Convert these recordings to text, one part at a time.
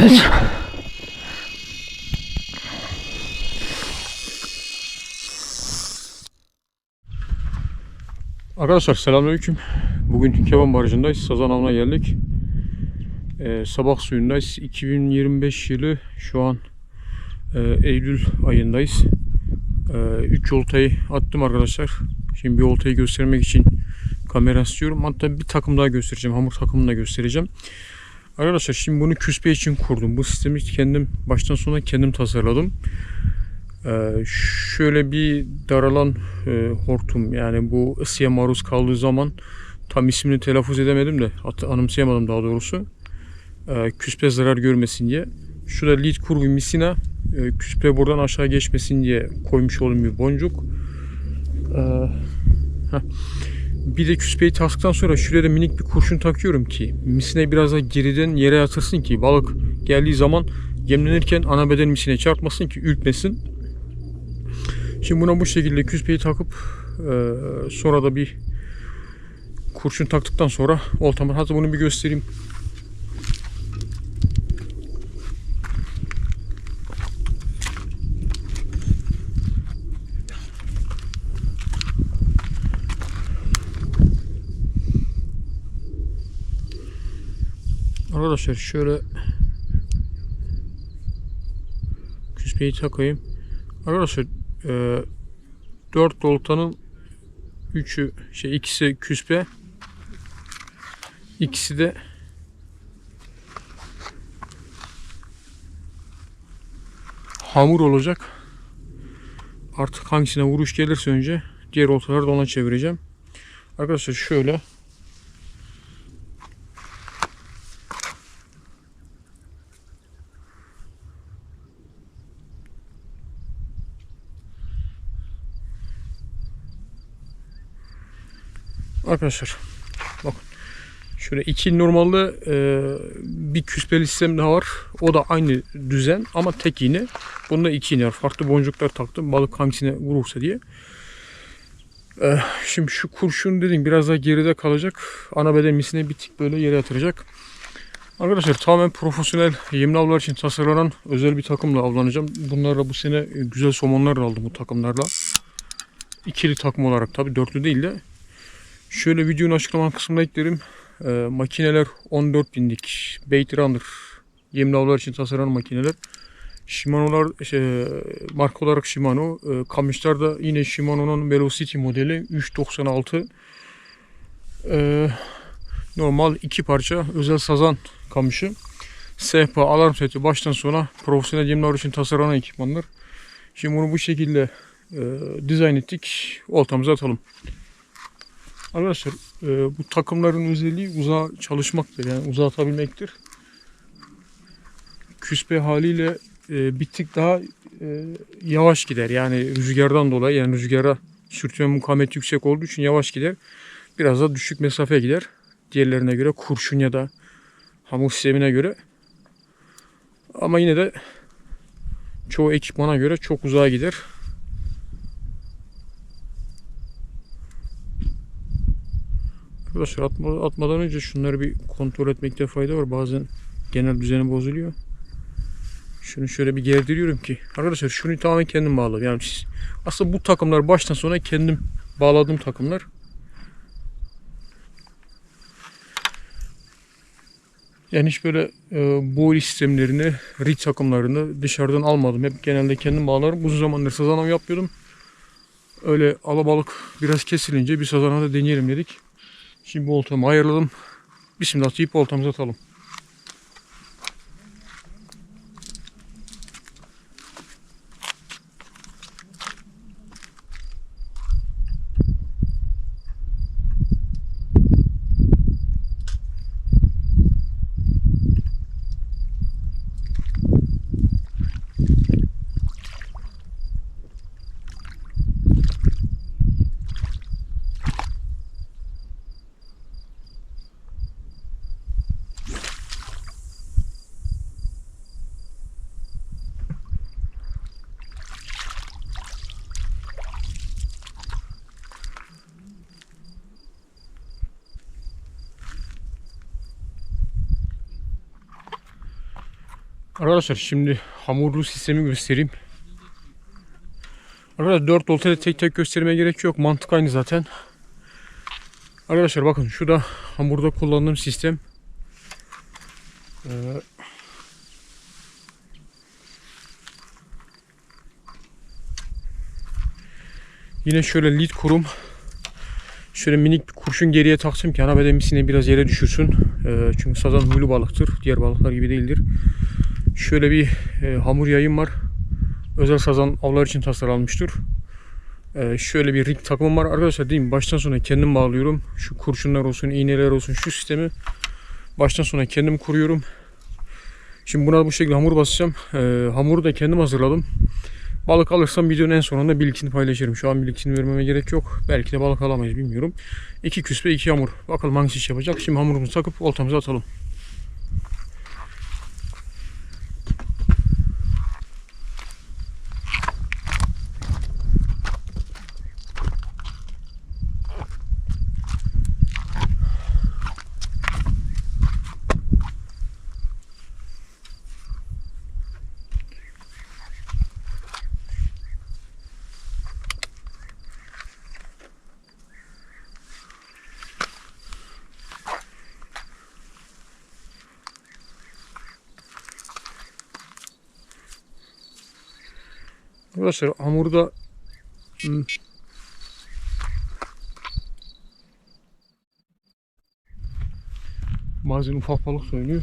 Evet. Arkadaşlar selamünaleyküm. Bugün Keban Barajı'ndayız. Sazan avına geldik. Ee, sabah suyundayız. 2025 yılı şu an e, Eylül ayındayız. 3 oltayı attım arkadaşlar. Şimdi bir oltayı göstermek için kamera istiyorum. Hatta bir takım daha göstereceğim. Hamur takımını da göstereceğim. Arkadaşlar şimdi bunu küspe için kurdum. Bu sistemi kendim baştan sona kendim tasarladım. Ee, şöyle bir daralan e, hortum yani bu ısıya maruz kaldığı zaman tam ismini telaffuz edemedim de anımsayamadım daha doğrusu. Ee, küspe zarar görmesin diye. Şurada lead kurgu misina e, küspe buradan aşağı geçmesin diye koymuş olduğum bir boncuk. Ee. Bir de küspeyi taktıktan sonra şuraya da minik bir kurşun takıyorum ki misine biraz da geriden yere yatırsın ki balık geldiği zaman yemlenirken ana beden misine çarpmasın ki ürkmesin. Şimdi buna bu şekilde küspeyi takıp e, sonra da bir kurşun taktıktan sonra oltamı hatta bunu bir göstereyim. Arkadaşlar şöyle küspeyi takayım. Arkadaşlar e, 4 voltanın 3'ü şey ikisi küspe ikisi de hamur olacak. Artık hangisine vuruş gelirse önce diğer oltaları da ona çevireceğim. Arkadaşlar şöyle Arkadaşlar bakın şöyle iki normalde e, bir küspeli sistem daha var. O da aynı düzen ama tek iğne. Bunda iki iğne var. Farklı boncuklar taktım balık hangisine vurursa diye. E, şimdi şu kurşun dedim biraz daha geride kalacak. Ana beden misine bir tık böyle yere yatıracak. Arkadaşlar tamamen profesyonel yemli avlar için tasarlanan özel bir takımla avlanacağım. Bunlarla bu sene güzel somonlar aldım bu takımlarla. İkili takım olarak tabi dörtlü değil de Şöyle videonun açıklama kısmına eklerim. Ee, makineler 14 binlik Bait Runner yemli avlar için tasarlanan makineler. Shimano'lar şey, marka olarak Shimano. E, kamışlar da yine Shimano'nun Velocity modeli 396. E, normal iki parça özel sazan kamışı. Sehpa, alarm seti baştan sona profesyonel yemli avlar için tasarlanan ekipmanlar. Şimdi bunu bu şekilde e, dizayn ettik. Oltamıza atalım. Arkadaşlar e, bu takımların özelliği uzağa çalışmaktır. Yani uzağa atabilmektir. Küspe haliyle e, bir tık daha e, yavaş gider. Yani rüzgardan dolayı yani rüzgara sürtünme mukavemet yüksek olduğu için yavaş gider. Biraz da düşük mesafe gider. Diğerlerine göre kurşun ya da hamur sistemine göre. Ama yine de çoğu ekipmana göre çok uzağa gider. Arkadaşlar atma, atmadan önce şunları bir kontrol etmekte fayda var. Bazen genel düzeni bozuluyor. Şunu şöyle bir gerdiriyorum ki. Arkadaşlar şunu tamamen kendim bağladım. Yani siz, aslında bu takımlar baştan sona kendim bağladığım takımlar. Yani hiç böyle e, boil sistemlerini, rit takımlarını dışarıdan almadım. Hep genelde kendim bağlarım. Uzun zamandır sazan av yapıyordum. Öyle alabalık biraz kesilince bir sazana deneyelim dedik. Şimdi oltamı ayarladım. Bismillah deyip oltamızı atalım. Arkadaşlar şimdi hamurlu sistemi göstereyim. Arkadaşlar 4 voltayla tek tek göstermeye gerek yok. Mantık aynı zaten. Arkadaşlar bakın şu da hamurda kullandığım sistem. Ee, yine şöyle lid kurum. Şöyle minik bir kurşun geriye taktım ki ana bedemisine biraz yere düşürsün. Ee, çünkü sazan huylu balıktır. Diğer balıklar gibi değildir. Şöyle bir e, hamur yayım var. Özel sazan avlar için tasarlanmıştır. Ee, şöyle bir rig takımım var. Arkadaşlar diyeyim baştan sona kendim bağlıyorum. Şu kurşunlar olsun, iğneler olsun şu sistemi baştan sona kendim kuruyorum. Şimdi buna bu şekilde hamur basacağım. Ee, hamuru da kendim hazırladım. Balık alırsam videonun en sonunda bilgisini paylaşırım. Şu an bilgisini vermeme gerek yok. Belki de balık alamayız bilmiyorum. İki küspe iki hamur. Bakalım hangisi iş yapacak. Şimdi hamurumuzu takıp oltamıza atalım. Arkadaşlar hamurda hmm, bazen ufak balık söylüyor.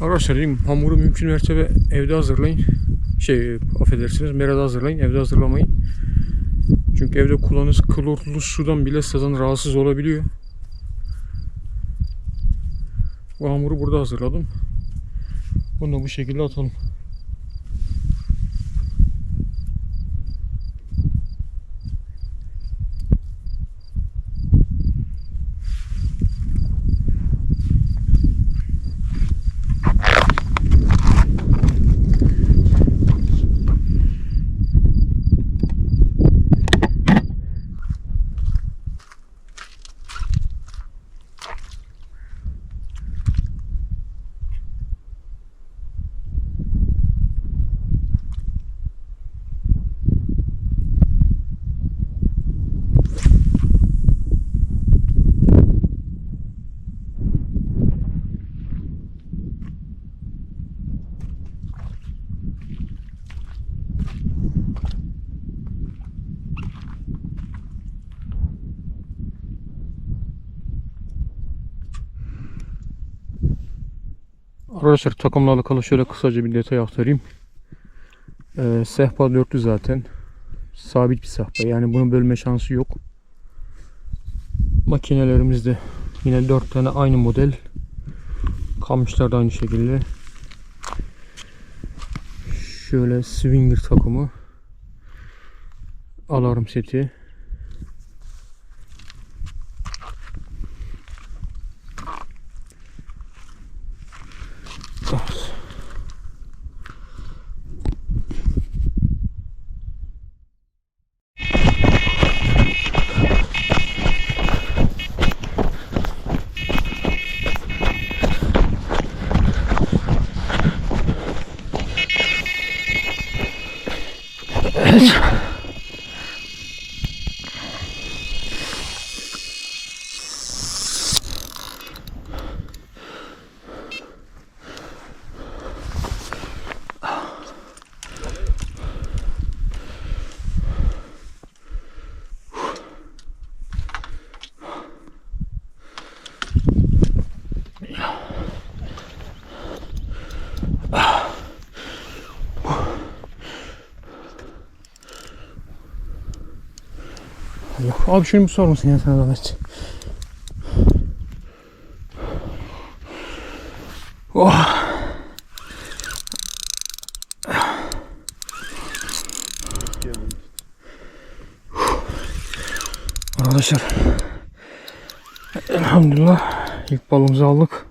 Arkadaşlar diyeyim hamuru mümkün mertebe evde hazırlayın. Şey affedersiniz merada hazırlayın evde hazırlamayın. Çünkü evde kullanırız klorlu sudan bile sazan rahatsız olabiliyor. Bu hamuru burada hazırladım. Bunu da bu şekilde atalım. Arkadaşlar takımla alakalı şöyle kısaca bir detay aktarayım. Ee, sehpa dörtlü zaten. Sabit bir sehpa. Yani bunu bölme şansı yok. Makinelerimizde yine dört tane aynı model. Kamışlar da aynı şekilde. Şöyle swinger takımı. Alarm seti. bitch. Abi şunu bir sor ya sana zahmet? Oh. Arkadaşlar Elhamdülillah ilk balımızı aldık.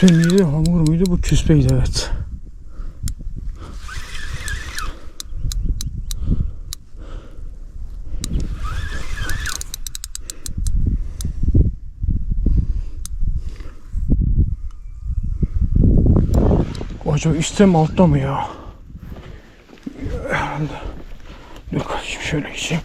Küspe miydi, hamur muydu? Bu küspeydi evet. Acaba üstte mi altta mı ya? Dur kardeşim şöyle geçeyim.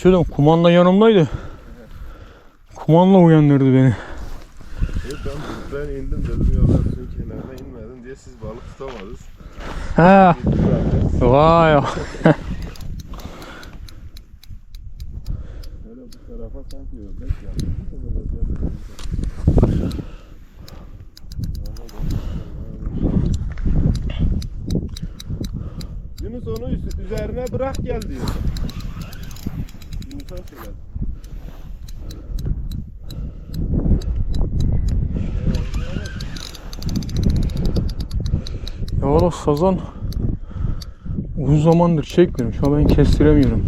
Ya yatıyordum kumanda yanımdaydı. Kumanda uyandırdı beni. E ben, ben indim dedim ya ben suyun kenarına inmedim diye siz balık tutamadınız. Ha, vay. Öyle bu tarafa sanki ördek yaptı. Yunus onu üzerine bırak gel diyor. Yunus'a söyle. Ya oğlum sazan uzun zamandır çekmiyorum. Şu an ben kestiremiyorum.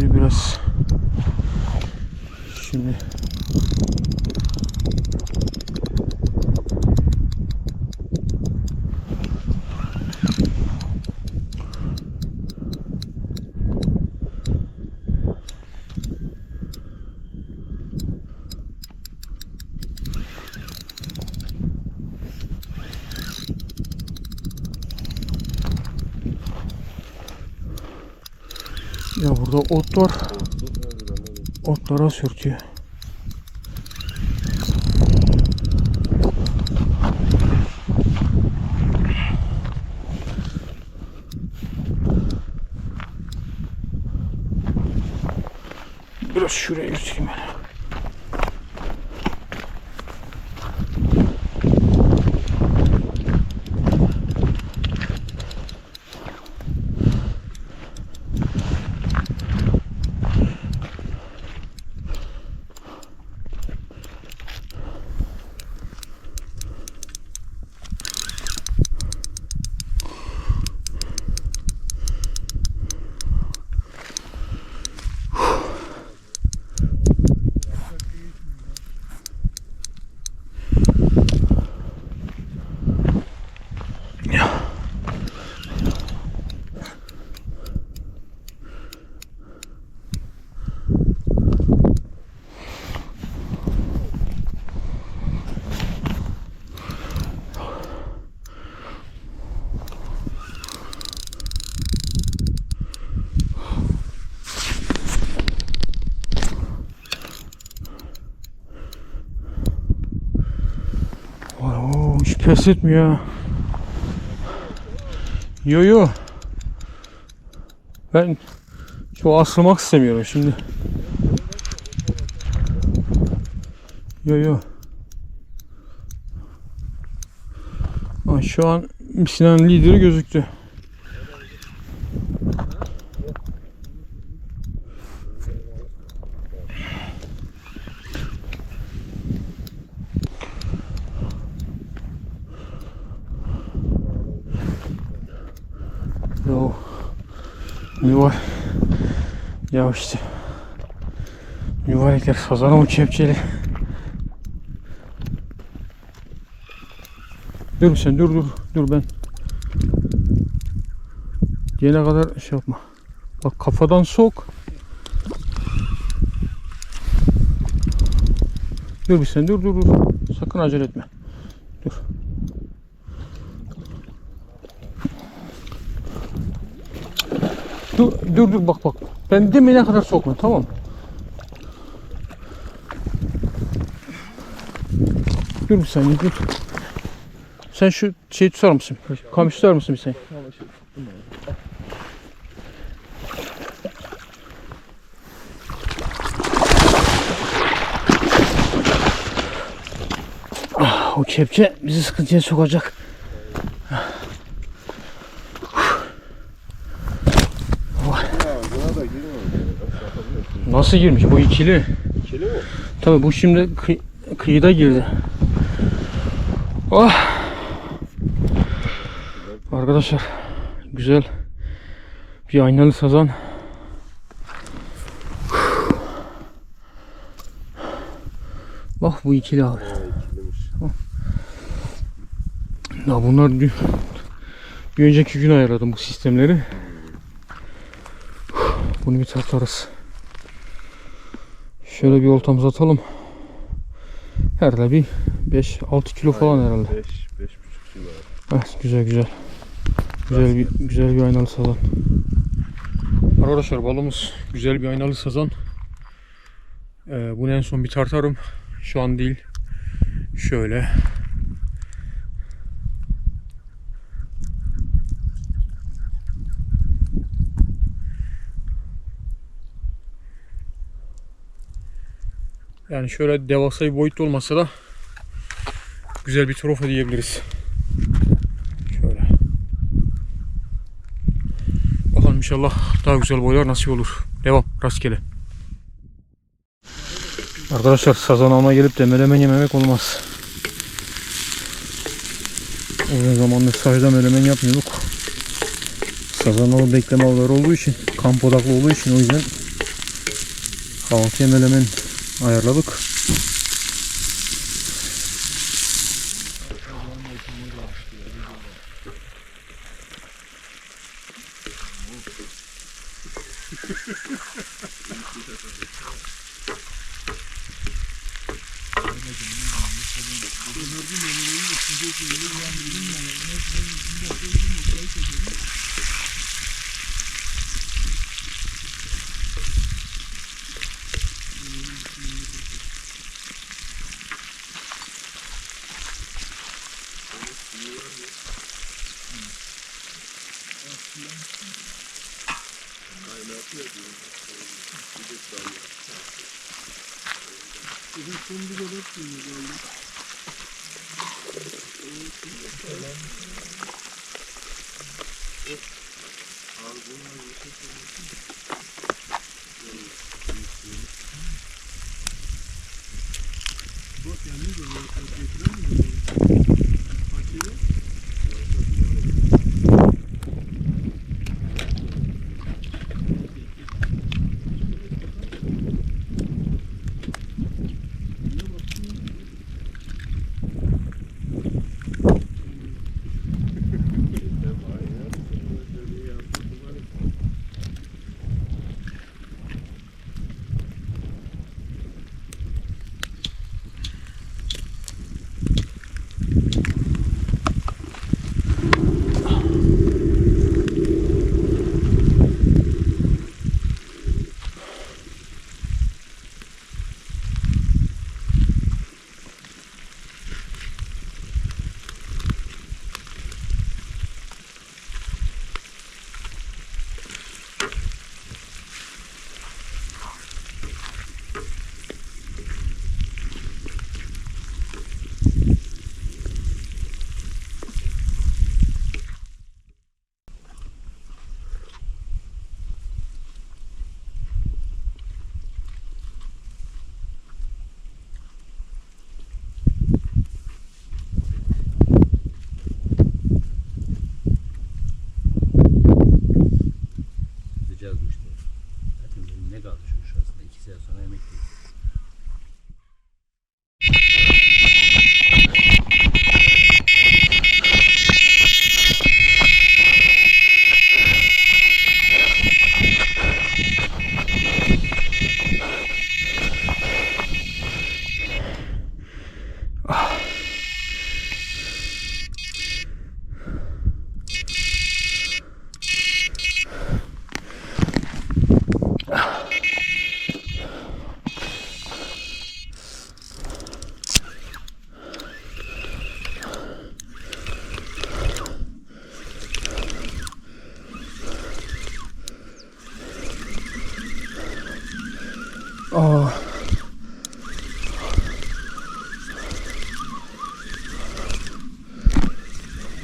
Şimdi biraz şimdi ya burada ot var. Otlara sürtüyor. Biraz şuraya yürüteyim ben. Oo, hiç pes etmiyor. Yo yo. Ben çok asılmak istemiyorum şimdi. Yo yo. Şu an Sinan lideri gözüktü. Yo. Yuvar. Ya işte. Yuvarlıklar sazana mı kepçeli? Dur sen dur dur dur ben. Gelene kadar şey yapma. Bak kafadan sok. Dur bir sen dur dur dur. Sakın acele etme. Dur dur bak bak. Ben demene kadar sokma tamam mı? Dur bir saniye dur. Sen şu şeyi tutar mısın? Kamış tutar mısın bir saniye? Ah, o kepçe bizi sıkıntıya sokacak. Ya buna da girmiyor. Nasıl girmiş? Bu ikili. İkili mi? Tabii bu şimdi kıy- kıyıda girdi. Oh. Arkadaşlar güzel bir aynalı sazan. Bak bu ikili abi. Ya bunlar bir önceki gün ayarladım bu sistemleri. Bunu bir tartarız. Şöyle bir oltamızı atalım. Herhalde bir 5-6 kilo falan herhalde. 5 5,5 kilo. Evet, güzel güzel. Güzel bir güzel bir aynalı sazan. Arkadaşlar balımız güzel bir aynalı sazan. Ee, bunu en son bir tartarım. Şu an değil. Şöyle. Yani şöyle devasa bir boyutta olmasa da güzel bir trofe diyebiliriz. Şöyle. Bakalım inşallah daha güzel boylar nasip olur. Devam rastgele. Arkadaşlar sazan almaya gelip de melemen yememek olmaz. Uzun zamandır sahilde melemen yapmıyorduk. Sazan alı bekleme olduğu için, kamp odaklı olduğu için o yüzden kahvaltıya melemen ayarladık. Bizim son bir olarak duyuyor galiba. Bak yani ne diyor?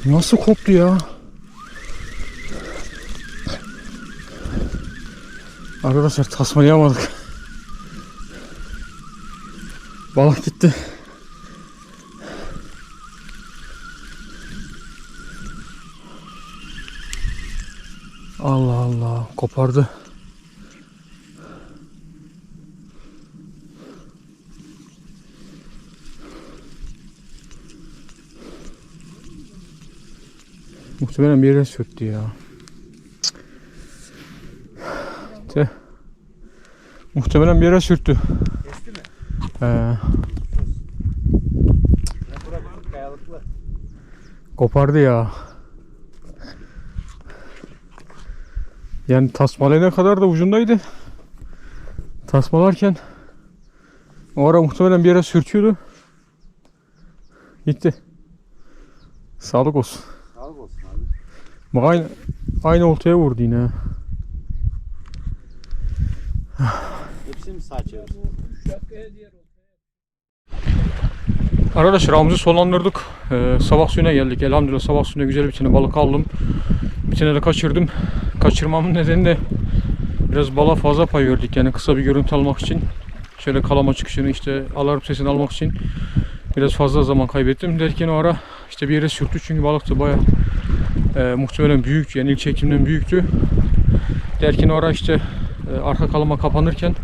Nasıl koptu ya? Arkadaşlar tasmalayamadık. Balık gitti. Allah Allah kopardı. Muhtemelen bir yere sürttü ya. Te. Muhtemelen bir yere sürttü. Kesti mi? Ee, kayalıklı. kopardı ya. Yani tasmalayana kadar da ucundaydı. Tasmalarken o ara muhtemelen bir yere sürtüyordu. Gitti. Sağlık olsun. Bak aynı, aynı oltaya vurdu yine. Hepsini mi sağ çevirsin? Arkadaşlar avımızı sonlandırdık. Ee, sabah suyuna geldik. Elhamdülillah sabah suyuna güzel bir tane balık aldım. Bir tane de kaçırdım. Kaçırmamın nedeni de biraz balığa fazla pay verdik. Yani kısa bir görüntü almak için. Şöyle kalama çıkışını işte alarm sesini almak için biraz fazla zaman kaybettim. Derken o ara işte bir yere sürttü çünkü balık da baya muhtemelen büyük yani ilk çekimden büyüktü. Derken o ara işte e, arka kalama kapanırken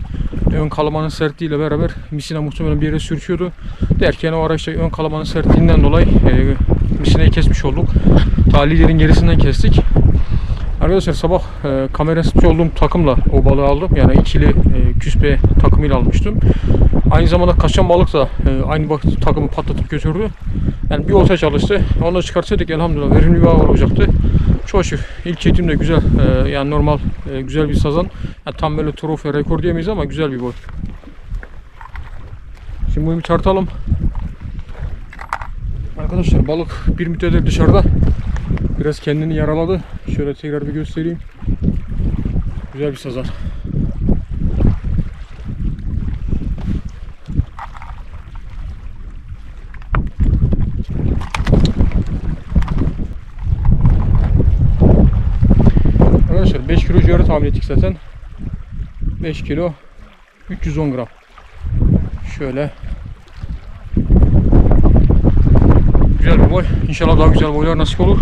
ön kalamanın sertliğiyle beraber misine muhtemelen bir yere sürtüyordu. Derken o ara işte ön kalamanın sertliğinden dolayı e, misineyi kesmiş olduk. Talilerin gerisinden kestik. Arkadaşlar sabah e, kamera satıyor olduğum takımla o balığı aldım. Yani ikili e, küspe takımıyla almıştım. Aynı zamanda kaçan balık da e, aynı bak takımı patlatıp götürdü. Yani bir olta çalıştı. Onu da çıkarsaydık elhamdülillah verimli bir av olacaktı. Çok şükür. İlk çekim de güzel. E, yani normal e, güzel bir sazan. Yani tam böyle trofe rekor diyemeyiz ama güzel bir boy. Şimdi bunu bir tartalım. Arkadaşlar balık bir müddet dışarıda. Biraz kendini yaraladı. Şöyle tekrar bir göstereyim. Güzel bir sazan. Arkadaşlar 5 kilo civarı tahmin ettik zaten. 5 kilo 310 gram. Şöyle Güzel bir boy. İnşallah daha güzel boylar nasip olur.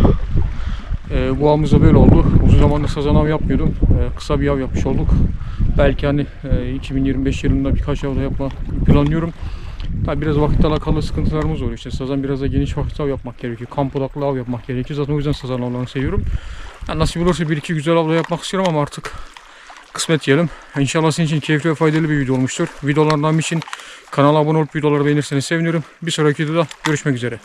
Ee, bu avımız da böyle oldu. Uzun zamandır sazan av yapmıyordum. Ee, kısa bir av yapmış olduk. Belki hani e, 2025 yılında birkaç av da yapma planlıyorum. Tabi biraz vakitle alakalı sıkıntılarımız oluyor. İşte sazan biraz da geniş vakit av yapmak gerekiyor. Kamp odaklı av yapmak gerekiyor. Zaten o yüzden sazan avlarını seviyorum. Yani nasip olursa bir iki güzel avla yapmak istiyorum ama artık kısmet diyelim. İnşallah sizin için keyifli ve faydalı bir video olmuştur. Videolardan için kanala abone olup videoları beğenirseniz sevinirim. Bir sonraki videoda görüşmek üzere.